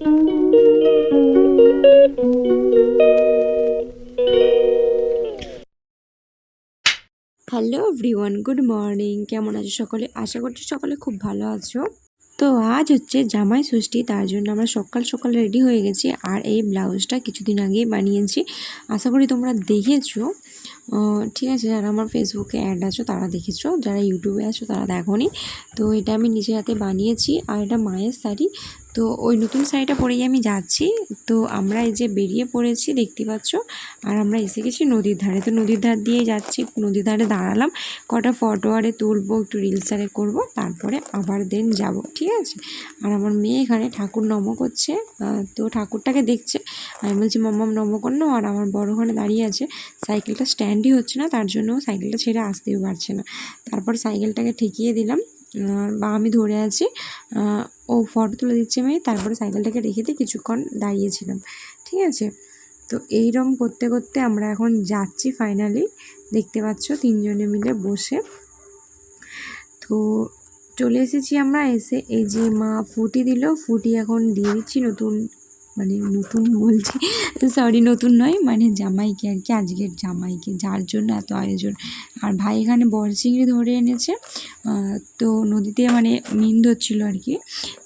Hello everyone good morning কেমন আছো সকলে? আশা করছি সকলে খুব ভালো আছো। তো আজ হচ্ছে জামাই ষষ্ঠী, তার জন্য আমরা সকাল সকাল রেডি হয়ে গেছি আর এই ব্লাউজটা কিছুদিন আগেই বানিয়েছি। আশা করি তোমরা দেখেছ। ঠিক আছে, যারা আমার ফেসবুকে অ্যাড আছো তারা দেখেছ, যারা ইউটিউবে আছো তারা দেখোনি। তো এটা আমি নিজের হাতে বানিয়েছি আর এটা মায়ের শাড়ি। তো ওই নতুন শাড়িটা পরেই আমি যাচ্ছি। তো আমরা এই যে বেরিয়ে পড়েছি, দেখতে পাচ্ছ? আর আমরা এসে গেছি নদীর ধারে। তো নদীর ধার দিয়ে যাচ্ছি। নদীর ধারে দাঁড়ালাম। কটা ফটো আরে তুলবো, একটু রিলস আরে করব। তারপরে আবার দেন যাব, ঠিক আছে? আর আমার মেয়ে এখানে ঠাকুর নম করছে। তো ঠাকুরটাকে দেখছে। আমি বলছি মাম্মাম নম কর না। আর আমার বড় ওখানে দাঁড়িয়ে আছে। সাইকেলটা স্ট্যান্ডই হচ্ছে না, তার জন্য সাইকেলটা ছেড়ে আসতেও পারছে না। তারপর সাইকেলটাকে ঠেকিয়ে দিলাম। বা আমি ধরে আছি। ও ফটো তুলে দিচ্ছে মেয়ে, তারপরে সাইকেলটাকে রেখে দিয়ে কিছুক্ষণ দাঁড়িয়েছিলাম, ঠিক আছে? তো এইরকম করতে করতে আমরা এখন যাচ্ছি ফাইনালি দেখতে পাচ্ছ তিনজনে মিলে বসে। তো চলে এসেছি আমরা এসে, এই যে মা ফুটি দিল, ফুটি এখন দিয়ে দিচ্ছি নতুন মানে নতুন বলছি সরি নতুন নয় মানে জামাইকে আর কি, আজকের জামাইকে, যার জন্য এত আয়োজন। আর ভাই এখানে বড় চিংড়ি ধরে এনেছে তো নদীতে মানে মিন ধরছিল আর কি,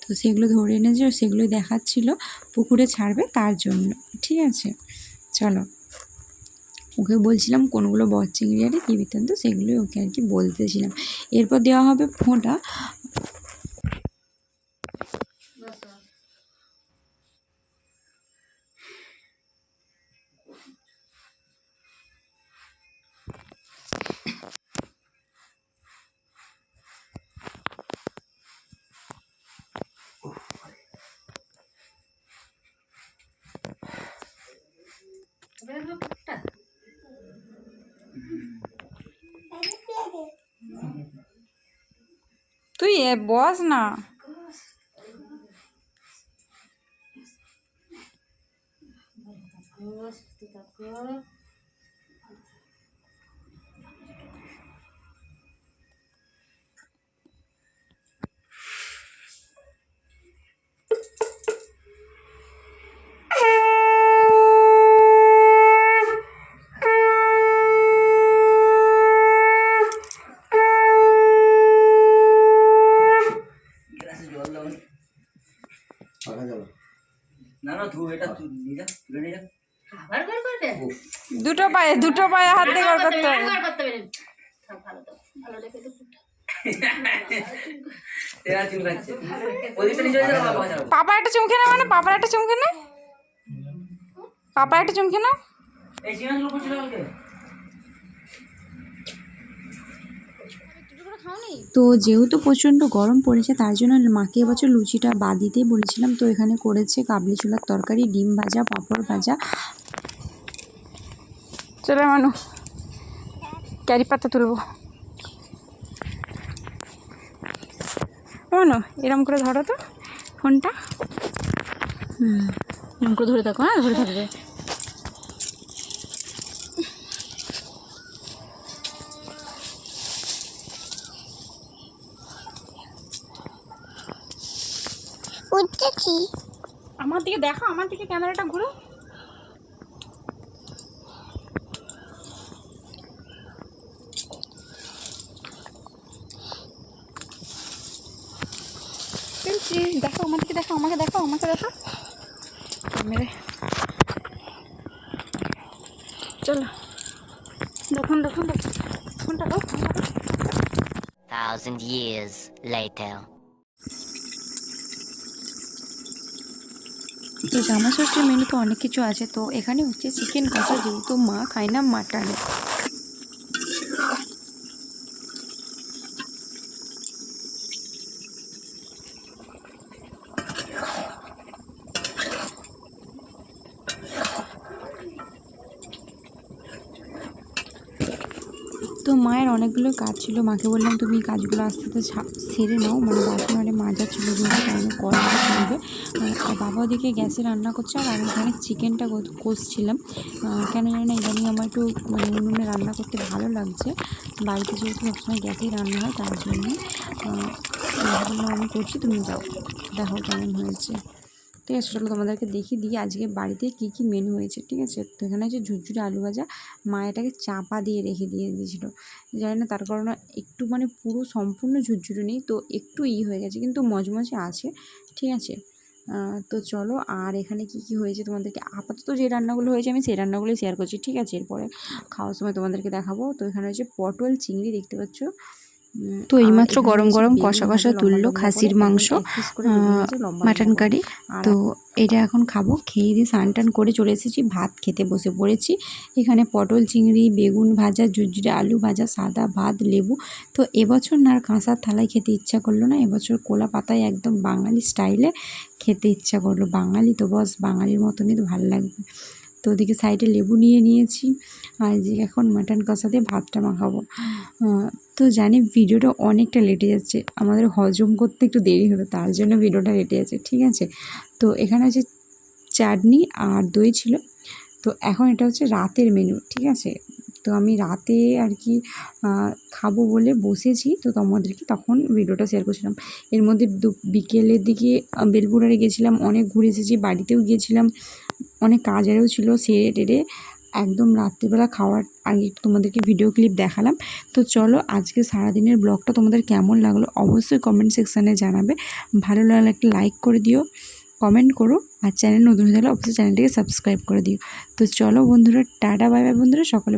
তো সেগুলো ধরে এনেছে ও সেগুলোই দেখাচ্ছিল, পুকুরে ছাড়বে তার জন্য, ঠিক আছে? চলো। ওকে বলছিলাম কোনগুলো বড় চিংড়ি আরে কী বৃত্তান্ত, সেগুলোই ওকে আর কি বলতেছিলাম। এরপর দেওয়া হবে ফোঁটা তুই এ বস না। গ্লাসে দুটো পায়ে দুটো পায়ে হাত দিয়ে বার করতে হবে। পাপা একটা চুমকে না মানে পাপার একটা চুমকে না পাপা একটা চুমকে না তো যেহেতু প্রচণ্ড গরম পড়েছে, তার জন্য মাকে এবছর লুচিটা বাদ দিতে বলেছিলাম। তো এখানে করেছে কাবলি ছোলার তরকারি, ডিম ভাজা, পাঁপড় ভাজা। চলে মানু, ক্যারি পাতা তুলবো। মানু, এরম করে ধরো তো, ফোনটা। হুম, এরম করে ধরে থাকো হ্যাঁ ধরে থাকবে আমার দিকে দেখো আমার দিকে ক্যামেরাটা ঘুরো। দেখো আমার দিকে দেখো আমাকে দেখো আমাকে দেখো। মেরে চলো। দেখুন দেখুন দেখুন ফোনটা দাও ফোনটা দাও thousand years later. তো জামা ষষ্ঠীর মেনু তো অনেক কিছু আছে, তো এখানে হচ্ছে চিকেন কষা যেহেতু মা খায় না, মাটনে। তো মায়ের অনেকগুলো কাজ ছিল। মাকে বললাম, তুমি কাজগুলো আস্তে আস্তে সেরে নাও। মানে বাসন আরে মাজা ছিল যেহেতু টাইমে করা চলবে আর বাবা ওদিকে গ্যাসে রান্না করছে আর আমি এখানে চিকেনটা কষছিলাম। কেন জানি না, ইদানিং আমার একটু মানে উনুনে রান্না করতে ভালো লাগছে। বাড়িতে যেহেতু সবসময় গ্যাসেই রান্না হয়, তার জন্য আমি করছি, তুমি যাও। দেখো কেমন হয়েছে। ঠিক আছে চলো তোমাদেরকে দেখিয়ে দিই আজকে বাড়িতে কী কী মেনু হয়েছে, ঠিক আছে? তো এখানে হচ্ছে ঝুরঝুরে আলু ভাজা, মা এটাকে চাপা দিয়ে রেখে দিয়ে দিয়েছিলো। জানি না তার কারণে একটু মানে পুরো সম্পূর্ণ ঝুরঝুরে নেই, তো একটু ই হয়ে গেছে, কিন্তু মজমজে আছে, ঠিক আছে? তো চলো, আর এখানে কি কি হয়েছে তোমাদেরকে? আপাতত যে রান্নাগুলো হয়েছে আমি সেই রান্নাগুলোই শেয়ার করছি, ঠিক আছে? এরপরে খাওয়ার সময় তোমাদেরকে দেখাবো। তো এখানে হচ্ছে পটল, চিংড়ি, দেখতে পাচ্ছ? তো এইমাত্র গরম গরম কষা কষা তুললো খাসির মাংস, মাটন কারি। তো এটা এখন খাব খেয়ে দিয়ে স্নান টান করে চলে এসেছি ভাত খেতে বসে পড়েছি। এখানে পটল চিংড়ি বেগুন ভাজা ঝুরঝুরে আলু ভাজা সাদা ভাত লেবু। তো এবছর না আর কাঁসার থালায় খেতে ইচ্ছা করল না এবছর কোলা পাতায় একদম বাঙালি স্টাইলে খেতে ইচ্ছা করল। বাঙালি তো বস বাঙালির মতনই তো ভালো লাগবে। তো ওদিকে সাইডে লেবু নিয়ে নিয়েছি আর যে এখন মাটন কষা দিয়ে ভাতটা মাখাবো। তো জানি ভিডিওটা অনেকটা লেটে যাচ্ছে, আমাদের হজম করতে একটু দেরি হলো, তার জন্য ভিডিওটা লেটে যাচ্ছে, ঠিক আছে? তো এখানে হচ্ছে চাটনি আর দই ছিল, তো এখন এটা হচ্ছে রাতের মেনু ঠিক আছে? তো আমি রাতে আর কি খাব বলে বসেছি, তো তোমাদেরকে তখন ভিডিওটা শেয়ার করছিলাম। এর মধ্যে বিকেলের দিকে বেলপুরারে গেছিলাম, অনেক ঘুরে এসেছি, বাড়িতেও গিয়েছিলাম অনেক কাজেরও ছিল সেরে টেরে একদম রাত্রিবেলা খাওয়ার আগে তোমাদেরকে ভিডিও ক্লিপ দেখালাম। তো চলো আজকে সারাদিনের ব্লগটা তোমাদের কেমন লাগল অবশ্যই কমেন্ট সেকশানে জানাবে। ভালো লাগলে একটা লাইক করে দিও কমেন্ট করো আর চ্যানেল নতুন হয়ে থাকলে অবশ্যই চ্যানেলটিকে সাবস্ক্রাইব করে দিও। তো চলো বন্ধুরা, টাটা বাই বাই বন্ধুরা, সকলে